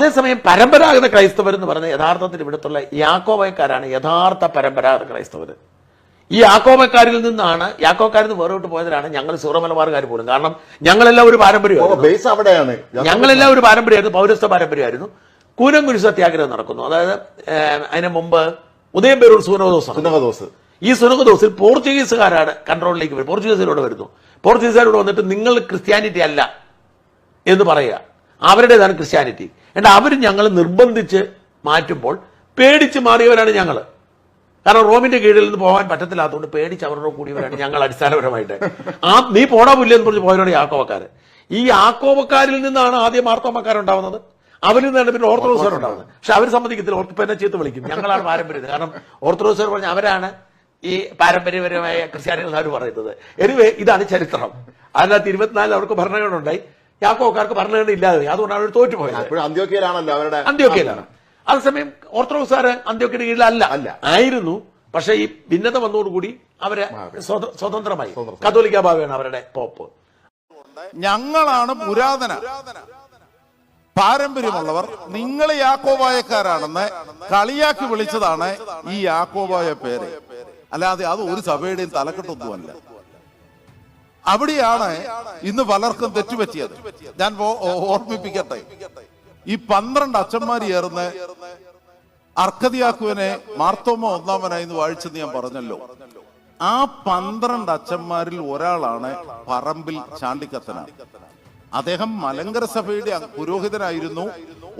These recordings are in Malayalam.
അതേസമയം പരമ്പരാഗത ക്രൈസ്തവർ എന്ന് പറഞ്ഞ യഥാർത്ഥത്തിൽ ഇവിടുത്തുള്ള യാക്കോബയക്കാരാണ് യഥാർത്ഥ പരമ്പരാഗത ക്രൈസ്തവർ. ഈ യാക്കോബക്കാരിൽ നിന്നാണ് യാക്കോക്കാരിൽ നിന്ന് വേറോട്ട് പോയതിലാണ് ഞങ്ങൾ സൂറമലബാറുകാർ പോലും. കാരണം ഞങ്ങളെല്ലാം ഒരു പാരമ്പര്യമാണ് അവിടെയാണ്. ഞങ്ങളെല്ലാം ഒരു പാരമ്പര്യമായിരുന്നു പൗരസ്ത്യ പാരമ്പര്യമായിരുന്നു. കൂനം കുരിശ് സത്യാഗ്രഹം നടക്കുന്നു. അതായത് അതിന് മുമ്പ് ഉദയം പേരൂർ സുനകദോസ് ഈ സുനകദോസിൽ പോർച്ചുഗീസുകാരാണ് കൺട്രോളിലേക്ക് വരും പോർച്ചുഗീസുകാരോട് വരുന്നു. പോർച്ചുഗീസുകാരോട് വന്നിട്ട് നിങ്ങൾ ക്രിസ്ത്യാനിറ്റി അല്ല എന്ന് പറയുക. അവരുടേതാണ് ക്രിസ്ത്യാനിറ്റി. എന്നിട്ട് അവർ ഞങ്ങൾ നിർബന്ധിച്ച് മാറ്റുമ്പോൾ പേടിച്ച് മാറിയവരാണ് ഞങ്ങൾ കാരണം റോമിന്റെ കീഴിൽ നിന്ന് പോകാൻ പറ്റത്തില്ലാത്തതുകൊണ്ട് പേടിച്ച് അവരുടെ കൂടിയവരാണ് ഞങ്ങൾ അടിസ്ഥാനപരമായിട്ട്. ആ നീ പോടാ പുല്ല എന്ന് പറഞ്ഞ് പോയവരാണ് യാക്കോവക്കാര് ഈ യാക്കോവക്കാരിൽ നിന്നാണ് ആദ്യം മാർത്തോമക്കാരുണ്ടാവുന്നത് അവരിൽ നിന്നാണ് പിന്നെ ഓർത്തഡോക്സുകാർ ഉണ്ടാവുന്നത് പക്ഷെ അവർ സമ്മതിക്കത്തില്ല. ഓർത്ത് എന്നെ ചീത്ത വിളിക്കും. ഞങ്ങളാണ് പാരമ്പര്യം. കാരണം ഓർത്തഡോക്സുകാർ പറഞ്ഞ അവരാണ് ഈ പാരമ്പര്യപരമായ ക്രിസ്ത്യാനികൾ അവർ പറയുന്നത്. എനിവേ ഇതാണ് ചരിത്രം. അതിനകത്ത് ഇരുപത്തിനാലിൽ അവർക്ക് ഭരണഘടന യാക്കോക്കാർക്ക് ഭരണഘടന ഇല്ലാതെ അതുകൊണ്ടാണ് അവർ തോറ്റുപോയത്. ഇപ്പോഴും അന്ത്യോക്കയിലാണല്ലോ അവരുടെ അന്ത്യോക്കയിലാണ് അതേസമയം ഓർത്തഡോക്സുകാര് അന്ത്യോക്കയുടെ കീഴിലല്ല. അല്ല. ആയിരുന്നു പക്ഷേ ഈ ഭിന്നത വന്നതോടുകൂടി അവരെ സ്വതന്ത്രമായി. കത്തോലിക്ക ഭാവയാണ് അവരുടെ പോപ്പ്. ഞങ്ങളാണ് പുരാതന. പാരമ്പര്യമുള്ളവർ നിങ്ങൾ യാക്കോബായക്കാരാണെന്ന് കളിയാക്കി വിളിച്ചതാണ് ഈ യാക്കോബായ പേര്. അല്ലാതെ അത് ഒരു സഭയുടെയും തലക്കെട്ടൊന്നുമല്ല. അവിടെയാണ് ഇന്ന് പലർക്കും തെറ്റുപറ്റിയത്. ഞാൻ ഓർമ്മിപ്പിക്കട്ടെ. ഈ പന്ത്രണ്ട് അച്ഛന്മാർ ചേർന്ന് അർക്കതിയാക്കുവിനെ മാർത്തോമ ഒന്നാമനായി എന്ന് ഞാൻ പറഞ്ഞല്ലോ. ആ പന്ത്രണ്ട് അച്ഛന്മാരിൽ ഒരാളാണ് പറമ്പിൽ ചാണ്ടിക്കത്തന അദ്ദേഹം മലങ്കര സഭയുടെ പുരോഹിതനായിരുന്നു.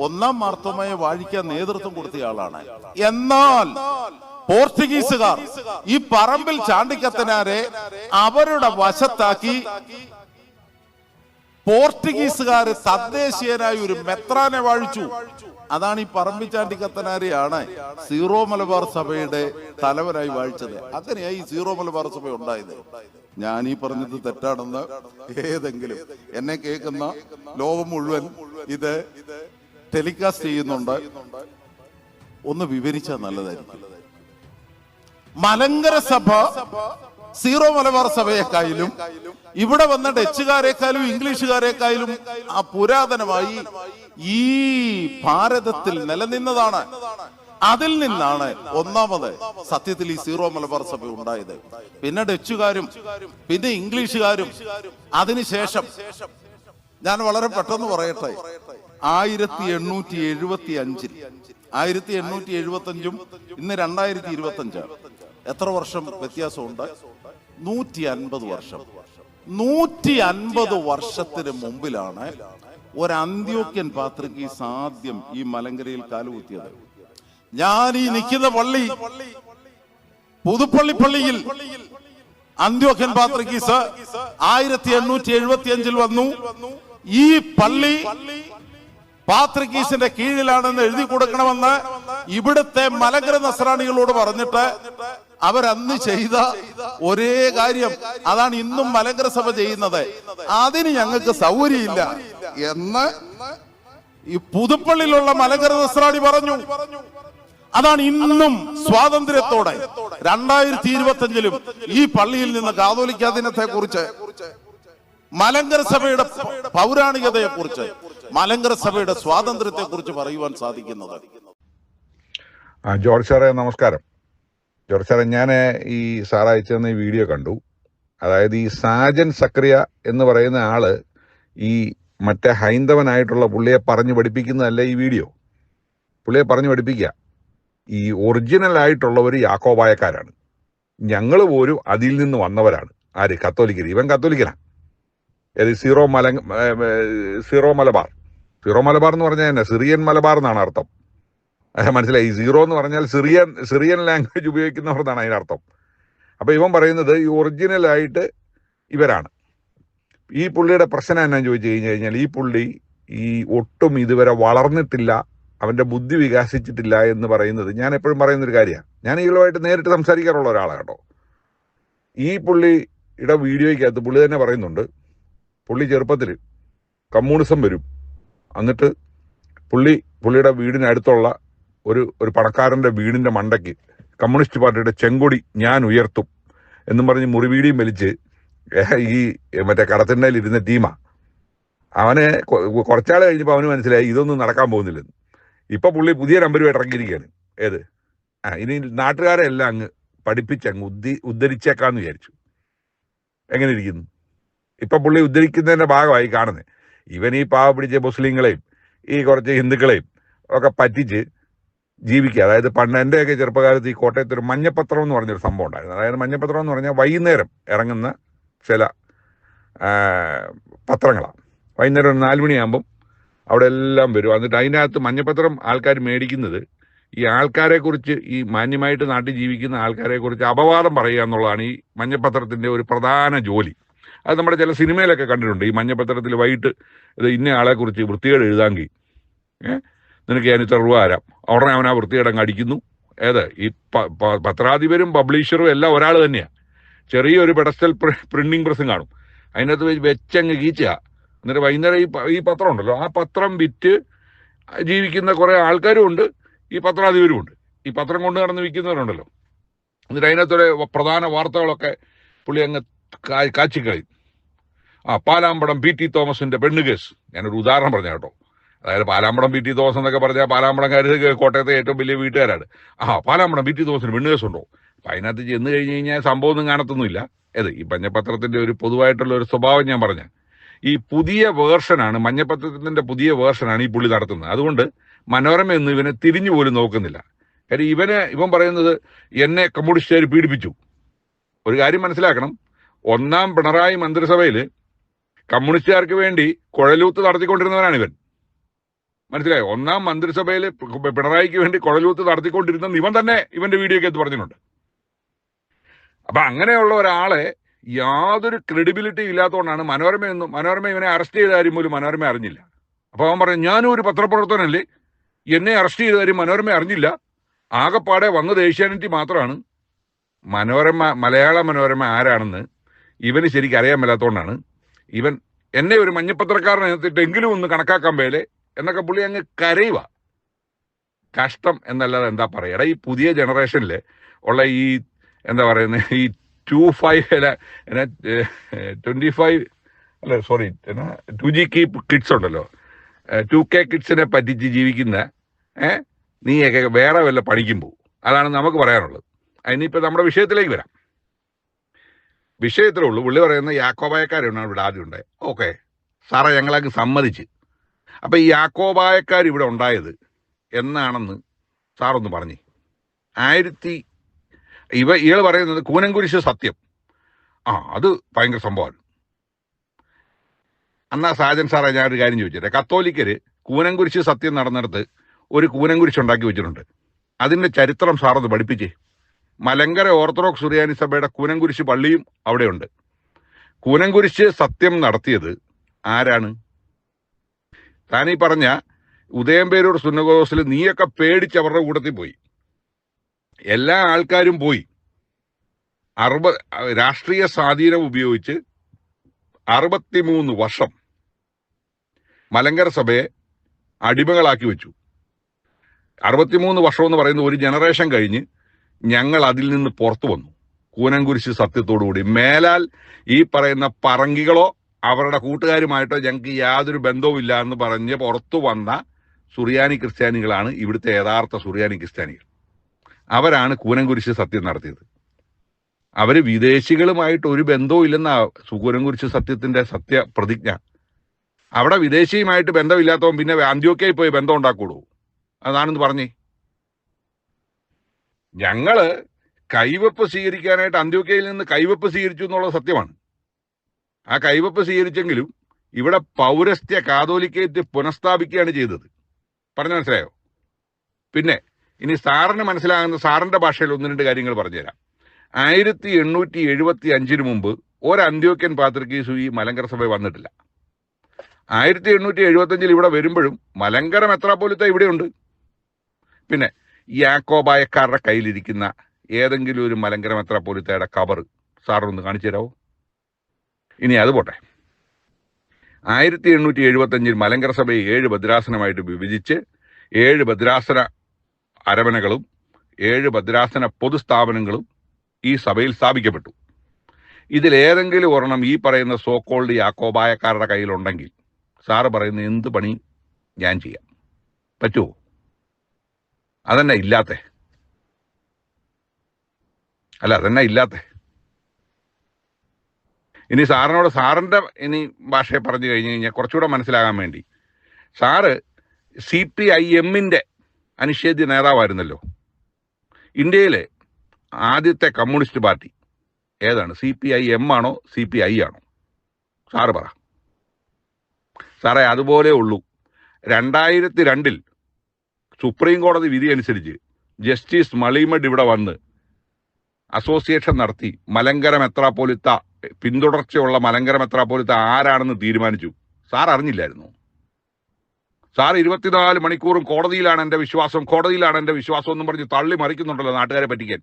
ഒന്നാം മാർത്തോമയെ വാഴിക്കാൻ നേതൃത്വം കൊടുത്തയാളാണ് എന്നാൽ പോർച്ചുഗീസുകാർ ഈ പറമ്പിൽ ചാണ്ടിക്കത്തനാരെ അവരുടെ വശത്താക്കി പോർച്ചുഗീസുകാർ തദ്ദേശീയനായി ഒരു മെത്രാനെ വാഴിച്ചു. അതാണ് ഈ പറമ്പിച്ചാണ്ടിക്കത്തനാരെയാണ് സീറോ മലബാർ സഭയുടെ തലവനായി വാഴിച്ചത്. അങ്ങനെയായി ഈ സീറോ മലബാർ സഭ ഉണ്ടായത്. ഞാൻ ഈ പറഞ്ഞത് തെറ്റാണെന്ന് ഏതെങ്കിലും എന്നെ കേൾക്കുന്ന ലോകം മുഴുവൻ ഇത് ടെലികാസ്റ്റ് ചെയ്യുന്നുണ്ട്. ഒന്ന് വിവരിച്ചാൽ നല്ലതായിരിക്കും. മലങ്കര സഭ സീറോ മലബാർ സഭയെക്കായാലും ഇവിടെ വന്ന ഡച്ചുകാരെക്കാളും ഇംഗ്ലീഷുകാരെക്കാളും ആ പുരാതനമായി ഈ ഭാരതത്തിൽ നിലനിന്നതാണ്. അതിൽ നിന്നാണ് ഒന്നാമത് സത്യത്തിൽ ഈ സീറോ മലബാർ സഭ ഉണ്ടായത്. പിന്നെ ഡച്ചുകാരും പിന്നെ ഇംഗ്ലീഷുകാരും അതിനുശേഷം ഞാൻ വളരെ പെട്ടെന്ന് പറയട്ടെ. ആയിരത്തി എണ്ണൂറ്റി എഴുപത്തി അഞ്ചിൽ ആയിരത്തി എണ്ണൂറ്റി എഴുപത്തി അഞ്ചും ഇന്ന് രണ്ടായിരത്തി ഇരുപത്തി അഞ്ചാണ് എത്ര വർഷം വ്യത്യാസമുണ്ട്? നൂറ്റി അൻപത് വർഷം. നൂറ്റി അൻപത് വർഷത്തിന് മുമ്പിലാണ് ഒരു അന്ത്യോക്യൻ പാത്രികീസ് ഈ മലങ്കരയിൽ കാലുകുത്തിയത്. ഞാൻ ഈ നിൽക്കുന്ന പള്ളി പുതുപ്പള്ളി പള്ളിയിൽ അന്ത്യോക്യൻ പാത്രികീസ് ആയിരത്തി എണ്ണൂറ്റി എഴുപത്തി അഞ്ചിൽ വന്നു. ഈ പള്ളി പാത്രികീസിന്റെ കീഴിലാണെന്ന് എഴുതി കൊടുക്കണമെന്ന് ഇവിടുത്തെ മലങ്കര നസ്രാണികളോട് പറഞ്ഞിട്ട് അവരന്ന് ചെയ്ത ഒരേ കാര്യം. അതാണ് ഇന്നും മലങ്കര സഭ ചെയ്യുന്നത്. അതിന് ഞങ്ങൾക്ക് സൗകര്യമില്ല. എന്ന് ഈ പുതുപ്പള്ളിയിലുള്ള മലങ്കര നസ്രാണി പറഞ്ഞു. അതാണ് ഇന്നും സ്വാതന്ത്ര്യത്തോടെ രണ്ടായിരത്തി ഇരുപത്തി അഞ്ചിലും ഈ പള്ളിയിൽ നിന്ന് കാതോലിക്ക ദിനത്തെ കുറിച്ച് മലങ്കര സഭയുടെ പൗരാണികതയെ കുറിച്ച് മലങ്കര സഭയുടെ സ്വാതന്ത്ര്യത്തെ കുറിച്ച് പറയുവാൻ സാധിക്കുന്നത്. ജോർജ് സാറേ നമസ്കാരം. ജോർജ് ഞാൻ ഈ സാർ അയച്ചു തന്ന ഈ വീഡിയോ കണ്ടു. അതായത് ഈ സാജൻ സക്രിയ എന്ന് പറയുന്ന ആൾ ഈ മറ്റേ ഹൈന്ദവനായിട്ടുള്ള പുള്ളിയെ പറഞ്ഞു പഠിപ്പിക്കുന്നതല്ല ഈ വീഡിയോ? പുള്ളിയെ പറഞ്ഞു പഠിപ്പിക്കുക. ഈ ഒറിജിനൽ ആയിട്ടുള്ളവർ യാക്കോബായക്കാരാണ്. ഞങ്ങൾ പോലും അതിൽ നിന്ന് വന്നവരാണ്. ആര്? കത്തോലിക്കർ ഇവൻ കത്തോലിക്കനാ. ഏത്? സീറോ മല സീറോ മലബാർ. സീറോ മലബാർ എന്ന് പറഞ്ഞാൽ തന്നെ സിറിയൻ മലബാർ എന്നാണ് അർത്ഥം. മനസ്സിലായി. സീറോ എന്ന് പറഞ്ഞാൽ സിറിയൻ സിറിയൻ ലാംഗ്വേജ് ഉപയോഗിക്കുന്നവർന്നാണ് അതിനർത്ഥം. അപ്പോൾ ഇവൻ പറയുന്നത് ഈ ഒറിജിനലായിട്ട് ഇവരാണ്. ഈ പുള്ളിയുടെ പ്രശ്നം എന്നാന്ന് ചോദിച്ചു കഴിഞ്ഞു കഴിഞ്ഞാൽ ഈ പുള്ളി ഈ ഒട്ടും ഇതുവരെ വളർന്നിട്ടില്ല അവന്റെ ബുദ്ധി വികാസിച്ചിട്ടില്ല എന്ന് പറയുന്നത് ഞാൻ എപ്പോഴും പറയുന്നൊരു കാര്യമാണ്. ഞാൻ ഇവളുമായിട്ട് നേരിട്ട് സംസാരിക്കാറുള്ള ഒരാളാണ് കേട്ടോ. ഈ പുള്ളിയുടെ വീഡിയോയ്ക്കകത്ത് പുള്ളി തന്നെ പറയുന്നുണ്ട് പുള്ളി ചെറുപ്പത്തിൽ കമ്മ്യൂണിസം വരും. എന്നിട്ട് പുള്ളി പുള്ളിയുടെ വീടിനടുത്തുള്ള ഒരു ഒരു പണക്കാരന്റെ വീടിന്റെ മണ്ടയ്ക്ക് കമ്മ്യൂണിസ്റ്റ് പാർട്ടിയുടെ ചെങ്കൊടി ഞാൻ ഉയർത്തും എന്നും പറഞ്ഞ് മുറിവീടിയും വലിച്ച് ഈ മറ്റേ കടത്തിണ്ടയിൽ ഇരുന്ന ടീമാ അവനെ കുറച്ചാൾ കഴിഞ്ഞപ്പോൾ അവന് മനസ്സിലായി ഇതൊന്നും നടക്കാൻ പോകുന്നില്ലെന്ന്. ഇപ്പൊ പുള്ളി പുതിയ നമ്പരുമായിട്ട് ഇറങ്ങിയിരിക്കുകയാണ്. ഏത്? ആ ഇനി നാട്ടുകാരെ എല്ലാം അങ്ങ് പഠിപ്പിച്ച് അങ്ങ് ഉദ്ധി ഉദ്ധരിച്ചേക്കാന്ന് വിചാരിച്ചു. എങ്ങനെ ഇരിക്കുന്നു? ഇപ്പൊ പുള്ളി ഉദ്ധരിക്കുന്നതിന്റെ ഭാഗമായി കാണുന്നത് ഇവൻ ഈ പാവ പിടിച്ച മുസ്ലിങ്ങളെയും ഈ കുറച്ച് ഹിന്ദുക്കളെയും ഒക്കെ പറ്റിച്ച് ജീവിക്കുക. അതായത് പണ്ട് എന്റെയൊക്കെ ചെറുപ്പകാലത്ത് ഈ കോട്ടയത്ത് ഒരു മഞ്ഞപ്പത്രം എന്ന് പറഞ്ഞൊരു സംഭവം ഉണ്ടായിരുന്നു. അതായത് മഞ്ഞപ്പത്രം എന്ന് പറഞ്ഞാൽ വൈകുന്നേരം ഇറങ്ങുന്ന ചില പത്രങ്ങളാണ്. വൈകുന്നേരം ഒരു നാല് മണിയാകുമ്പം അവിടെ എല്ലാം വരും. എന്നിട്ട് അതിനകത്ത് മഞ്ഞപ്പത്രം ആൾക്കാർ മേടിക്കുന്നത് ഈ ആൾക്കാരെക്കുറിച്ച് ഈ മാന്യമായിട്ട് നാട്ടിൽ ജീവിക്കുന്ന ആൾക്കാരെക്കുറിച്ച് അപവാദം പറയുക എന്നുള്ളതാണ് ഈ മഞ്ഞപ്പത്രത്തിന്റെ ഒരു പ്രധാന ജോലി. അത് നമ്മുടെ ചില സിനിമയിലൊക്കെ കണ്ടിട്ടുണ്ട്. ഈ മഞ്ഞപ്പത്രത്തിൽ വൈകിട്ട് ഇത് ഇന്ന ആളെ കുറിച്ച് വൃത്തികേട് എഴുതാമെങ്കിൽ ഏഹ് നിനക്ക് ഞാൻ ഇത്ര രൂപ തരാം. ഉടനെ അവൻ ആ അടിക്കുന്നു. ഏത്? ഈ പത്രാധിപരും പബ്ലിഷറും എല്ലാം ഒരാൾ തന്നെയാണ് ചെറിയൊരു പെഡസ്റ്റൽ പ്രിന്റിംഗ് പ്രസ്സും കാണും. അതിനകത്ത് വെച്ച് വെച്ചങ്ങ് കീച്ചുക എന്നിട്ട് വൈകുന്നേരം ഈ ഈ പത്രം ഉണ്ടല്ലോ. ആ പത്രം വിറ്റ് ജീവിക്കുന്ന കുറേ ആൾക്കാരും ഉണ്ട് ഈ പത്രാധിപരും ഉണ്ട്. ഈ പത്രം കൊണ്ട് നടന്ന് വിൽക്കുന്നവരുണ്ടല്ലോ. എന്നിട്ട് അതിനകത്തൊരു പ്രധാന വാർത്തകളൊക്കെ പുള്ളി അങ്ങ് കാച്ചിക്കളി ആ പാലാമ്പടം പി ടി തോമസിന്റെ പെണ്ണ് കേസ്. ഞാനൊരു ഉദാഹരണം പറഞ്ഞ കേട്ടോ. അതായത് പാലാമ്പടം പി ടി തോമസ് എന്നൊക്കെ പറഞ്ഞാൽ പാലാമ്പടംകാർ കോട്ടയത്തെ ഏറ്റവും വലിയ വീട്ടുകാരാണ്. ആ പാലാമ്പടം പി ടി തോമസിന് പെണ്ണ് കേസുണ്ടോ? അപ്പൊ അതിനകത്ത് ചെന്ന് കഴിഞ്ഞ് കഴിഞ്ഞാൽ സംഭവം ഒന്നും കാണത്തൊന്നുമില്ല. ഏത് ഈ മഞ്ഞപ്പത്രത്തിന്റെ ഒരു പൊതുവായിട്ടുള്ള ഒരു സ്വഭാവം ഞാൻ പറഞ്ഞ ഈ പുതിയ വേർഷനാണ് മഞ്ഞപ്പത്രത്തിന്റെ പുതിയ വേർഷനാണ് ഈ പുള്ളി നടത്തുന്നത്. അതുകൊണ്ട് മനോരമ ഒന്നും ഇവനെ തിരിഞ്ഞു പോലും നോക്കുന്നില്ല. കാര്യം ഇവനെ ഇവൻ പറയുന്നത് എന്നെ കമ്മ്യൂണിസ്റ്റുകാർ പീഡിപ്പിച്ചു. ഒരു കാര്യം മനസ്സിലാക്കണം. ഒന്നാം പിണറായി മന്ത്രിസഭയിൽ കമ്മ്യൂണിസ്റ്റുകാർക്ക് വേണ്ടി കുഴലൂത്ത് നടത്തിക്കൊണ്ടിരുന്നവനാണ് ഇവൻ മനസ്സിലായോ? ഒന്നാം മന്ത്രിസഭയിൽ പിണറായിക്ക് വേണ്ടി കുഴലൂത്ത് നടത്തിക്കൊണ്ടിരുന്ന ഇവൻ തന്നെ ഇവന്റെ വീഡിയോ ഒക്കെ പറഞ്ഞിട്ടുണ്ട്. അപ്പൊ അങ്ങനെയുള്ള ഒരാളെ യാതൊരു ക്രെഡിബിലിറ്റി ഇല്ലാത്തതുകൊണ്ടാണ് മനോരമ എന്നും മനോരമ ഇവനെ അറസ്റ്റ് ചെയ്ത കാര്യം പോലും മനോരമ അറിഞ്ഞില്ല. അപ്പൊ അവൻ പറഞ്ഞു ഞാനും ഒരു പത്രപ്രവർത്തനല്ലേ? എന്നെ അറസ്റ്റ് ചെയ്ത കാര്യം മനോരമ അറിഞ്ഞില്ല. ആകെപ്പാടെ വന്നത് ഏഷ്യാനെറ്റി മാത്രമാണ്. മനോരമ മലയാള മനോരമ ആരാണെന്ന് ഇവന് ശരിക്കും അറിയാൻ മേലാത്തതുകൊണ്ടാണ്. ഇവൻ എന്നെ ഒരു മഞ്ഞപ്പത്രക്കാരനെത്തിട്ടെങ്കിലും ഒന്ന് കണക്കാക്കാൻ മേലെ എന്നൊക്കെ പുള്ളി അങ്ങ് കരയുക കഷ്ടം എന്നല്ലാതെ എന്താ പറയുക? ഈ പുതിയ ജനറേഷനിൽ ഉള്ള ഈ എന്താ പറയുന്നത് ഈ ടു ഫൈവ് ട്വന്റി ഫൈവ് അല്ല സോറി ടു ജി കി കിഡ്സ് ഉണ്ടല്ലോ. ടു കെ കിഡ്സിനെ പറ്റിച്ച് ജീവിക്കുന്ന ഏ നീയൊക്കെ വേറെ വല്ല പണിക്കും പോകും. അതാണ് നമുക്ക് പറയാനുള്ളത്. അതിനിപ്പോൾ നമ്മുടെ വിഷയത്തിലേക്ക് വരാം. വിഷയത്തിലുള്ളൂ പുള്ളി പറയുന്ന യാക്കോബായക്കാരാണ് ഇവിടെ ആദ്യം ഉണ്ടായത്. ഓക്കെ. സാറേ ഞങ്ങളങ്ങ് സമ്മതിച്ച്. അപ്പൊ ഈ യാക്കോബായക്കാർ ഇവിടെ ഉണ്ടായത് എന്നാണെന്ന് സാറൊന്ന് പറഞ്ഞു. ആയിരത്തി ഇവ ഇയാൾ പറയുന്നത് കൂനൻകുരിശ് സത്യം. ആ അത് ഭയങ്കര സംഭവമാണ്. അന്നാ സാജൻ സാറേ ഞാനൊരു കാര്യം ചോദിച്ചിട്ടെ. കത്തോലിക്കര് കൂനൻകുരിശ് സത്യം നടന്നിടത്ത് ഒരു കൂനൻകുരിശ് ഉണ്ടാക്കി വെച്ചിട്ടുണ്ട്. അതിന്റെ ചരിത്രം സാറൊന്ന് പഠിപ്പിച്ചേ. മലങ്കര ഓർത്തഡോക്സ് സുറിയാനി സഭയുടെ കൂനൻകുരിശ് പള്ളിയും അവിടെയുണ്ട്. കൂനൻകുരിശ് സത്യം നടത്തിയത് ആരാണ്? താനീ പറഞ്ഞ ഉദയംപേരൂർ സുന്നഗോസിൽ നീയൊക്കെ പേടിച്ച് അവരുടെ കൂട്ടത്തിൽ പോയി. എല്ലാ ആൾക്കാരും പോയി. അറുപ രാഷ്ട്രീയ സ്വാധീനം ഉപയോഗിച്ച് അറുപത്തിമൂന്ന് വർഷം മലങ്കര സഭയെ അടിമകളാക്കി വെച്ചു. അറുപത്തിമൂന്ന് വർഷം എന്ന് പറയുന്ന ഒരു ജനറേഷൻ കഴിഞ്ഞ് ഞങ്ങൾ അതിൽ നിന്ന് പുറത്തു വന്നു. കൂനംകുരിശ് സത്യത്തോടുകൂടി. മേലാൽ ഈ പറയുന്ന പറങ്കികളോ അവരുടെ കൂട്ടുകാരുമായിട്ടോ ഞങ്ങൾക്ക് യാതൊരു ബന്ധവുമില്ല എന്ന് പറഞ്ഞ് പുറത്തു വന്ന സുറിയാനി ക്രിസ്ത്യാനികളാണ് ഇവിടുത്തെ യഥാർത്ഥ സുറിയാനി ക്രിസ്ത്യാനികൾ. അവരാണ് കൂനംകുരിശ് സത്യം നടത്തിയത്. അവർ വിദേശികളുമായിട്ട് ഒരു ബന്ധവും ഇല്ലെന്ന കൂനൻകുരിശ് സത്യത്തിന്റെ സത്യ പ്രതിജ്ഞ അവിടെ വിദേശിയുമായിട്ട് ബന്ധമില്ലാത്തവൻ പിന്നെ അന്ത്യോക്കയിൽ പോയി ബന്ധം ഉണ്ടാക്കൂടൂ അതാണെന്ന് പറഞ്ഞേ. ഞങ്ങൾ കൈവപ്പ് സ്വീകരിക്കാനായിട്ട് അന്ത്യോക്കയിൽ നിന്ന് കൈവപ്പ് സ്വീകരിച്ചു എന്നുള്ളത് സത്യമാണ്. ആ കൈവപ്പ് സ്വീകരിച്ചെങ്കിലും ഇവിടെ പൗരസ്ത്യ കാതോലിക്കേറ്റ് പുനഃസ്ഥാപിക്കുകയാണ് ചെയ്തത്. പറഞ്ഞു മനസ്സിലായോ? പിന്നെ ഇനി സാറിന് മനസ്സിലാകുന്ന സാറിന്റെ ഭാഷയിൽ ഒന്ന് രണ്ട് കാര്യങ്ങൾ പറഞ്ഞുതരാം. ആയിരത്തി എണ്ണൂറ്റി എഴുപത്തി അഞ്ചിന് മുമ്പ് ഒരു അന്ത്യോക്യൻ ഈ മലങ്കര സഭ വന്നിട്ടില്ല. ആയിരത്തി എണ്ണൂറ്റി എഴുപത്തി അഞ്ചിൽ ഇവിടെ വരുമ്പോഴും മലങ്കര മെത്രാപോലിത്ത ഇവിടെയുണ്ട്. പിന്നെ യാക്കോബായക്കാരുടെ കയ്യിലിരിക്കുന്ന ഏതെങ്കിലും ഒരു മലങ്കര മെത്രാപോലിത്തയുടെ കവർ സാറൊന്ന് കാണിച്ചു തരാമോ ഇനി അത് പോട്ടെ. ആയിരത്തി എണ്ണൂറ്റി എഴുപത്തി അഞ്ചിൽ മലങ്കര സഭയെ ഏഴ് ഭദ്രാസനമായിട്ട് വിഭജിച്ച് ഏഴ് ഭദ്രാസന അരവനകളും ഏഴ് ഭദ്രാസന പൊതുസ്ഥാപനങ്ങളും ഈ സഭയിൽ സ്ഥാപിക്കപ്പെട്ടു. ഇതിലേതെങ്കിലും ഒരെണ്ണം ഈ പറയുന്ന സോക്കോൾഡ് യാക്കോബായക്കാരുടെ കയ്യിലുണ്ടെങ്കിൽ സാറ് പറയുന്ന എന്ത് പണി ഞാൻ ചെയ്യാം. പറ്റുമോ അതന്നെ ഇല്ലാത്ത. അല്ല അതന്നെ ഇല്ലാത്തെ. ഇനി സാറിനോട് സാറിന്റെ ഇനി ഭാഷയെ പറഞ്ഞു കഴിഞ്ഞു കഴിഞ്ഞാൽ കുറച്ചുകൂടെ മനസ്സിലാകാൻ വേണ്ടി. സാറ് സി പി ഐ എമ്മിന്റെ അനിഷേധ്യ നേതാവായിരുന്നല്ലോ. ഇന്ത്യയിലെ ആദ്യത്തെ കമ്മ്യൂണിസ്റ്റ് പാർട്ടി. ഏതാണ്? സി പി ഐ എം ആണോ? സി പി ഐ ആണോ? സാറ് പറ. സാറേ അതുപോലെ ഉള്ളൂ. രണ്ടായിരത്തി രണ്ടിൽ സുപ്രീം കോടതി വിധി അനുസരിച്ച് ജസ്റ്റിസ് മളിമഡ് ഇവിടെ വന്ന് അസോസിയേഷൻ നടത്തി. മലങ്കര മെത്രാപ്പോലിത്ത പിന്തുടർച്ചയുള്ള മലങ്കര മെത്രാപ്പോലിത്ത ആരാണെന്ന് തീരുമാനിച്ചു. സാർ അറിഞ്ഞില്ലായിരുന്നു. സാർ ഇരുപത്തിനാല് മണിക്കൂറും കോടതിയിലാണ് എന്റെ വിശ്വാസം. കോടതിയിലാണ് എന്റെ വിശ്വാസം എന്നും പറഞ്ഞ് തള്ളി മറിക്കുന്നുണ്ടല്ലോ നാട്ടുകാരെ പറ്റിക്കാൻ.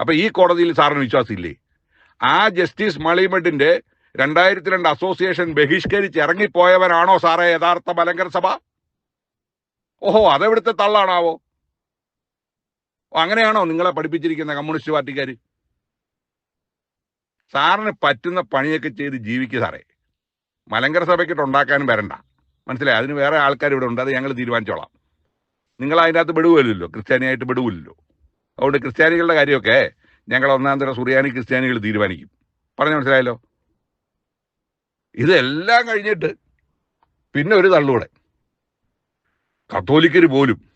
അപ്പോൾ ഈ കോടതിയിൽ സാറിന് വിശ്വാസമില്ലേ? ആ ജസ്റ്റിസ് മളിമഡിന്റെ രണ്ടായിരത്തി രണ്ട് അസോസിയേഷൻ ബഹിഷ്കരിച്ച് ഇറങ്ങിപ്പോയവനാണോ സാറേ യഥാർത്ഥ മലങ്കര സഭ? ഓഹോ അതെവിടുത്തെ തള്ളാണാവോ? അങ്ങനെയാണോ നിങ്ങളെ പഠിപ്പിച്ചിരിക്കുന്ന കമ്മ്യൂണിസ്റ്റ് പാർട്ടിക്കാർ സാറിന് പറ്റുന്ന പണിയൊക്കെ ചെയ്ത് ജീവിക്കുക സാറേ. മലങ്കര സഭയ്ക്കിട്ട് ഉണ്ടാക്കാനും വരണ്ട. മനസ്സിലായി? അതിന് വേറെ ആൾക്കാർ ഇവിടെ ഉണ്ട്. അത് ഞങ്ങൾ തീരുമാനിച്ചോളാം. നിങ്ങൾ അതിനകത്ത് പെടുവില്ലല്ലോ ക്രിസ്ത്യാനിയായിട്ട് പെടുവില്ലല്ലോ അതുകൊണ്ട് ക്രിസ്ത്യാനികളുടെ കാര്യമൊക്കെ ഞങ്ങൾ ഒന്നാം തരം സുറിയാനി ക്രിസ്ത്യാനികൾ തീരുമാനിക്കും. പറഞ്ഞു മനസ്സിലായല്ലോ? ഇതെല്ലാം കഴിഞ്ഞിട്ട് പിന്നെ ഒരു തള്ളൂടെ. കത്തോലിക്കർ പോലും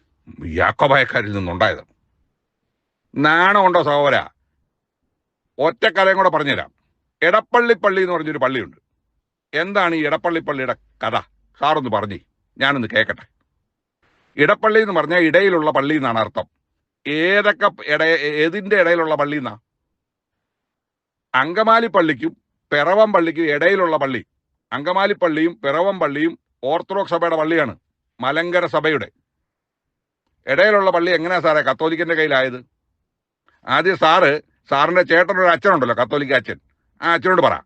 യാക്കോബായക്കാരിൽ നിന്നുണ്ടായത് നാണമുണ്ടോ സഹോദര? ഒറ്റ കഥയും കൂടെ പറഞ്ഞുതരാം. എടപ്പള്ളി പള്ളി എന്ന് പറഞ്ഞൊരു പള്ളിയുണ്ട്. എന്താണ് ഈ എടപ്പള്ളി പള്ളിയുടെ കഥ? സാറൊന്ന് പറഞ്ഞേ. ഞാനൊന്ന് കേൾക്കട്ടെ ഇടപ്പള്ളി എന്ന് പറഞ്ഞാൽ ഇടയിലുള്ള പള്ളി എന്നാണ് അർത്ഥം. ഏതൊക്കെ ഇട ഏതിന്റെ ഇടയിലുള്ള പള്ളി എന്നാ? അങ്കമാലി പള്ളിക്കും പിറവം പള്ളിക്കും ഇടയിലുള്ള പള്ളി. അങ്കമാലി പള്ളിയും പിറവം പള്ളിയും ഓർത്തഡോക്സ് സഭയുടെ പള്ളിയാണ്. മലങ്കര സഭയുടെ. ഇടയിലുള്ള പള്ളി എങ്ങനെയാ സാറേ? കത്തോലിക്കന്റെ കയ്യിലായത്? ആദ്യം സാറ് സാറിന്റെ ചേട്ടനൊരു അച്ഛനുണ്ടല്ലോ കത്തോലിക്ക അച്ഛൻ. ആ അച്ഛനോട് പറ.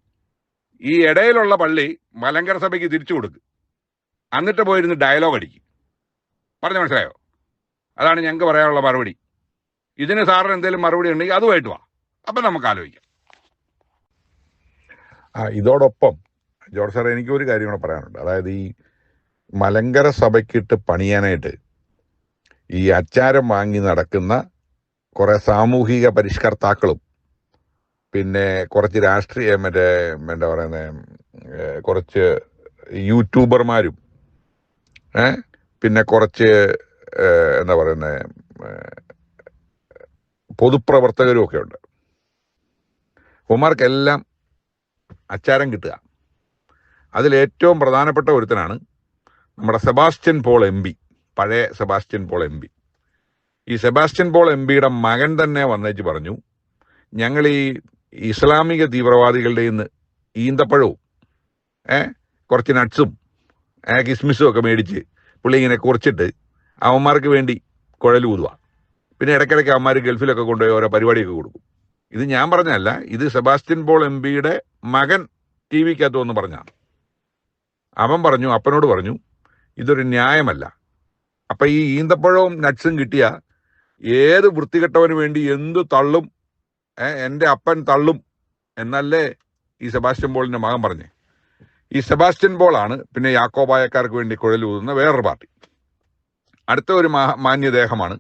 ഈ ഇടയിലുള്ള പള്ളി മലങ്കര സഭയ്ക്ക് തിരിച്ചു കൊടുക്ക്. എന്നിട്ട് പോയിരുന്ന് ഡയലോഗ് അടിക്കും. പറഞ്ഞു മനസ്സിലായോ? അതാണ് ഞങ്ങൾക്ക് പറയാനുള്ള മറുപടി. ഇതിന് സാറിന് എന്തെങ്കിലും മറുപടി ഉണ്ടെങ്കിൽ അതുമായിട്ട് വാ. അപ്പം നമുക്ക് ആലോചിക്കാം. ആ ഇതോടൊപ്പം ജോർജ് സാറേ എനിക്ക് ഒരു കാര്യം കൂടെ പറയാനുണ്ട്. അതായത് ഈ മലങ്കര സഭയ്ക്കിട്ട് പണിയാനായിട്ട് ഈ അച്ചാരം വാങ്ങി നടക്കുന്ന കുറെ സാമൂഹിക പരിഷ്കർത്താക്കളും പിന്നെ കുറച്ച് രാഷ്ട്രീയ മറ്റേ എന്താ പറയുന്നത് കുറച്ച് യൂട്യൂബർമാരും ഏ പിന്നെ കുറച്ച് എന്താ പറയുന്നത് പൊതുപ്രവർത്തകരും ഒക്കെ ഉണ്ട്. ഉമാർക്കെല്ലാം അച്ചാരം കിട്ടുക. അതിലേറ്റവും പ്രധാനപ്പെട്ട ഒരുത്തനാണ് നമ്മുടെ സെബാസ്റ്റ്യൻ പോൾ എം പി പഴയ സെബാസ്റ്റ്യൻ പോൾ എം പി. ഈ സെബാസ്റ്റ്യൻ പോൾ എം പിയുടെ മകൻ തന്നെ വന്നേച്ച് പറഞ്ഞു ഞങ്ങൾ ഈ ഇസ്ലാമിക തീവ്രവാദികളുടെ ഇന്ന് ഈന്തപ്പഴവും ഏ കുറച്ച് നട്ട്സും ഏ കിസ്മിസും ഒക്കെ മേടിച്ച് പുള്ളി ഇങ്ങനെ കുറച്ചിട്ട് അവന്മാർക്ക് വേണ്ടി കുഴൽ ഊതുക. പിന്നെ ഇടയ്ക്കിടയ്ക്ക് അവന്മാർ ഗൾഫിലൊക്കെ കൊണ്ടുപോയി ഓരോ പരിപാടിയൊക്കെ കൊടുക്കും. ഇത് ഞാൻ പറഞ്ഞല്ല ഇത് സെബാസ്റ്റ്യൻ പോൾ എം പിയുടെ മകൻ ടി വിക്കകത്ത് വന്ന് പറഞ്ഞാണ് അവൻ പറഞ്ഞു അപ്പനോട് പറഞ്ഞു ഇതൊരു ന്യായമല്ല. അപ്പൊ ഈ ഈന്തപ്പഴവും നട്ട്സും കിട്ടിയ ഏത് വൃത്തികെട്ടവന് വേണ്ടി എന്ത് തള്ളും എന്റെ അപ്പൻ തള്ളും എന്നല്ലേ ഈ സെബാസ്റ്റ്യൻ ബോളിന്റെ മകൻ പറഞ്ഞേ. ഈ സെബാസ്റ്റ്യൻ പോളാണ് പിന്നെ യാക്കോബായക്കാർക്ക് വേണ്ടി കുഴലൂതുന്ന വേറൊരു പാർട്ടി. അടുത്ത ഒരു മാന്യദേഹമാണ്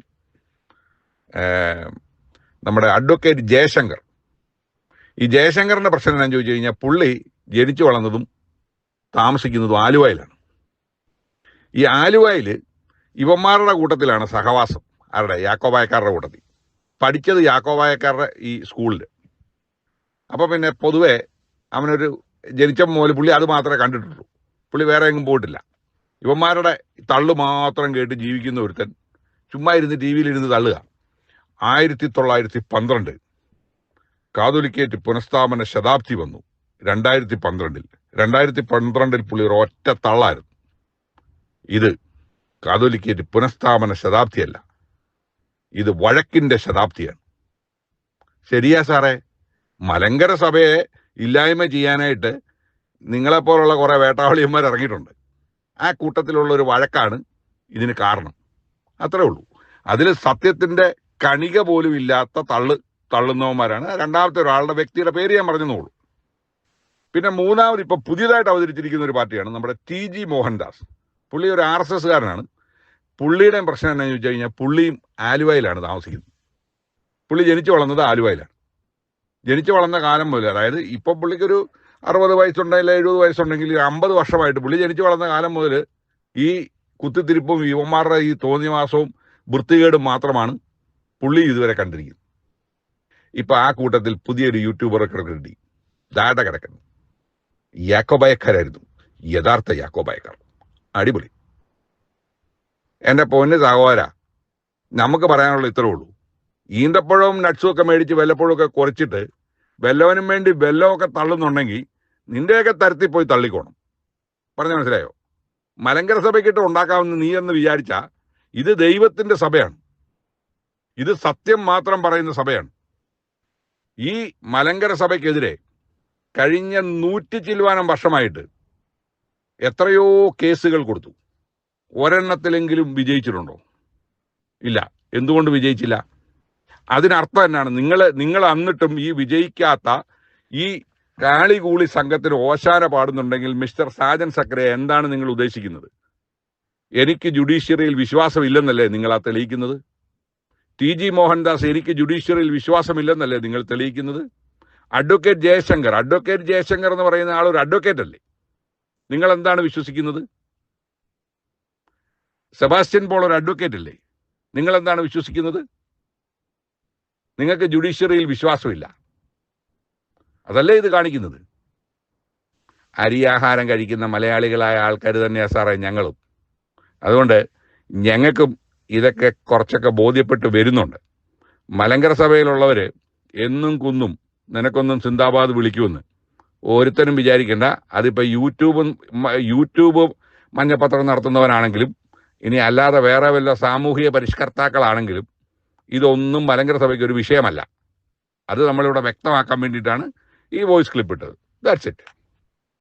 നമ്മുടെ അഡ്വക്കേറ്റ് ജയശങ്കർ. ഈ ജയശങ്കറിന്റെ പ്രശ്നം എന്താണെന്ന് ചോദിച്ചു കഴിഞ്ഞാൽ പുള്ളി ജനിച്ചു വളർന്നതും താമസിക്കുന്നതും ആലുവയിലാണ്. ഈ ആലുവയിൽ ഇവന്മാരുടെ കൂട്ടത്തിലാണ് സഹവാസം. ആരുടെ? യാക്കോബായക്കാരുടെ കൂട്ടത്തിൽ. പഠിച്ചത് യാക്കോബായക്കാരുടെ ഈ സ്കൂളിൽ അപ്പോൾ പിന്നെ പൊതുവെ അവനൊരു ജനിച്ച മുതൽ പുള്ളി അത് മാത്രമേ കണ്ടിട്ടുള്ളൂ. പുള്ളി വേറെ എങ്ങും പോയിട്ടില്ല. ഇവന്മാരുടെ തള്ളു മാത്രം കേട്ട് ജീവിക്കുന്ന ഒരുത്തൻ ചുമ്മാ ഇരുന്ന് ടി വിയിലിരുന്ന് തള്ളുക. ആയിരത്തി തൊള്ളായിരത്തി പന്ത്രണ്ട് കാതോലിക്കേറ്റ് പുനഃസ്ഥാപന ശതാബ്ദി വന്നു രണ്ടായിരത്തി പന്ത്രണ്ടിൽ രണ്ടായിരത്തി പന്ത്രണ്ടിൽ പുള്ളി ഒറ്റ തള്ളായിരുന്നു. ഇത് കാതോലിക്കേറ്റ് പുനഃസ്ഥാപന ശതാബ്ദിയല്ല. ഇത് വഴക്കിന്റെ ശതാബ്ദിയാണ്. ശരിയാ സാറേ? മലങ്കര സഭയെ ഇല്ലായ്മ ചെയ്യാനായിട്ട് നിങ്ങളെപ്പോലുള്ള കുറേ വേട്ടാവളിയന്മാർ ഇറങ്ങിയിട്ടുണ്ട്. ആ കൂട്ടത്തിലുള്ള ഒരു വഴക്കാണ് ഇതിന് കാരണം. അത്രേ ഉള്ളൂ. അതിൽ സത്യത്തിന്റെ കണിക പോലും ഇല്ലാത്ത തള്ളു തള്ളുന്നവന്മാരാണ്. രണ്ടാമത്തെ ഒരാളുടെ വ്യക്തിയുടെ പേര് ഞാൻ പറഞ്ഞെന്നുള്ളൂ പിന്നെ മൂന്നാമത് ഇപ്പം പുതിയതായിട്ട് അവതരിച്ചിരിക്കുന്ന ഒരു പാർട്ടിയാണ് നമ്മുടെ ടി ജി മോഹൻദാസ്. പുള്ളി ഒരു ആർ എസ് എസ്കാരനാണ്. പുള്ളിയുടെയും പ്രശ്നം എന്താണെന്ന് ചോദിച്ചു കഴിഞ്ഞാൽ പുള്ളിയും ആലുവയിലാണ് താമസിക്കുന്നത്. പുള്ളി ജനിച്ചു വളർന്നത് ആലുവയിലാണ്. ജനിച്ചു വളർന്ന കാലം മുതൽ അതായത് ഇപ്പൊ പുള്ളിക്കൊരു അറുപത് വയസ്സുണ്ടെങ്കിൽ എഴുപത് വയസ്സുണ്ടെങ്കിൽ അമ്പത് വർഷമായിട്ട് പുള്ളി ജനിച്ചു വളർന്ന കാലം മുതൽ ഈ കുത്തിത്തിരിപ്പും യുവന്മാരുടെ ഈ തോന്നിയവാസവും വൃത്തികേടും മാത്രമാണ് പുള്ളി ഇതുവരെ കണ്ടിരിക്കുന്നത്. ഇപ്പൊ ആ കൂട്ടത്തിൽ പുതിയൊരു യൂട്യൂബർ കിടക്കി ദാട കിടക്കുന്നു യാക്കോബായക്കാരായിരുന്നു. യഥാർത്ഥ യാക്കോബായക്കാർ. അടിപൊളി. എന്റെ പൊന്ന് സഹോദര നമുക്ക് പറയാനുള്ള ഇത്രേ ഉള്ളൂ. ഈന്തപ്പഴവും നട്ട്സും ഒക്കെ മേടിച്ച് വല്ലപ്പോഴും ഒക്കെ കുറച്ചിട്ട് വെല്ലവനും വേണ്ടി വെല്ലമൊക്കെ തള്ളുന്നുണ്ടെങ്കിൽ നിന്റെയൊക്കെ തരത്തിൽ പോയി തള്ളിക്കോണം. പറഞ്ഞ മനസ്സിലായോ? മലങ്കര സഭയ്ക്കിട്ട് ഉണ്ടാക്കാമെന്ന് നീ എന്ന് വിചാരിച്ച ഇത് ദൈവത്തിന്റെ സഭയാണ്. ഇത് സത്യം മാത്രം പറയുന്ന സഭയാണ്. ഈ മലങ്കര സഭയ്ക്കെതിരെ കഴിഞ്ഞ നൂറ്റി ചില്ലുവാനം വർഷമായിട്ട് എത്രയോ കേസുകൾ കൊടുത്തു. ഒരെണ്ണത്തിലെങ്കിലും വിജയിച്ചിട്ടുണ്ടോ? ഇല്ല. എന്തുകൊണ്ട് വിജയിച്ചില്ല? അതിനർത്ഥം എന്നാണ്. നിങ്ങൾ നിങ്ങൾ അന്നിട്ടും ഈ വിജയിക്കാത്ത ഈ കാളികൂളി സംഘത്തിന് ഓശാന പാടുന്നുണ്ടെങ്കിൽ മിസ്റ്റർ സാജൻ സക്രിയ എന്താണ് നിങ്ങൾ ഉദ്ദേശിക്കുന്നത്? എനിക്ക് ജുഡീഷ്യറിയിൽ വിശ്വാസമില്ലെന്നല്ലേ നിങ്ങൾ ആ തെളിയിക്കുന്നത്? ടി ജി മോഹൻദാസ് എനിക്ക് ജുഡീഷ്യറിയിൽ വിശ്വാസമില്ലെന്നല്ലേ നിങ്ങൾ തെളിയിക്കുന്നത്? അഡ്വക്കേറ്റ് ജയശങ്കർ അഡ്വക്കേറ്റ് ജയശങ്കർ എന്ന് പറയുന്ന ആൾ ഒരു അഡ്വക്കേറ്റ് അല്ലേ നിങ്ങൾ എന്താണ് വിശ്വസിക്കുന്നത്? സെബാസ്റ്റ്യൻ പോൾ ഒരു അഡ്വക്കേറ്റ് അല്ലേ നിങ്ങൾ എന്താണ് വിശ്വസിക്കുന്നത്? നിങ്ങൾക്ക് ജുഡീഷ്യറിയിൽ വിശ്വാസമില്ല. അതല്ലേ ഇത് കാണിക്കുന്നത്? അരിയാഹാരം കഴിക്കുന്ന മലയാളികളായ ആൾക്കാർ തന്നെയാണ് സാറേ ഞങ്ങളും. അതുകൊണ്ട് ഞങ്ങൾക്കും ഇതൊക്കെ കുറച്ചൊക്കെ ബോധ്യപ്പെട്ട് വരുന്നുണ്ട്. മലങ്കര സഭയിലുള്ളവർ എന്നും കുന്നും നിനക്കൊന്നും സിന്ദാബാദ് വിളിക്കുമെന്ന് ഒരുത്തനും വിചാരിക്കേണ്ട. അതിപ്പോൾ യൂട്യൂബും യൂട്യൂബ് മഞ്ഞപ്പത്രം നടത്തുന്നവനാണെങ്കിലും ഇനി അല്ലാതെ വേറെ വല്ല സാമൂഹിക പരിഷ്കർത്താക്കളാണെങ്കിലും ഇതൊന്നും മലങ്കര സഭയ്ക്ക് ഒരു വിഷയമല്ല. അത് നമ്മളിവിടെ വ്യക്തമാക്കാൻ വേണ്ടിയിട്ടാണ് ഈ വോയിസ് ക്ലിപ്പ് ഇട്ടത്. That's it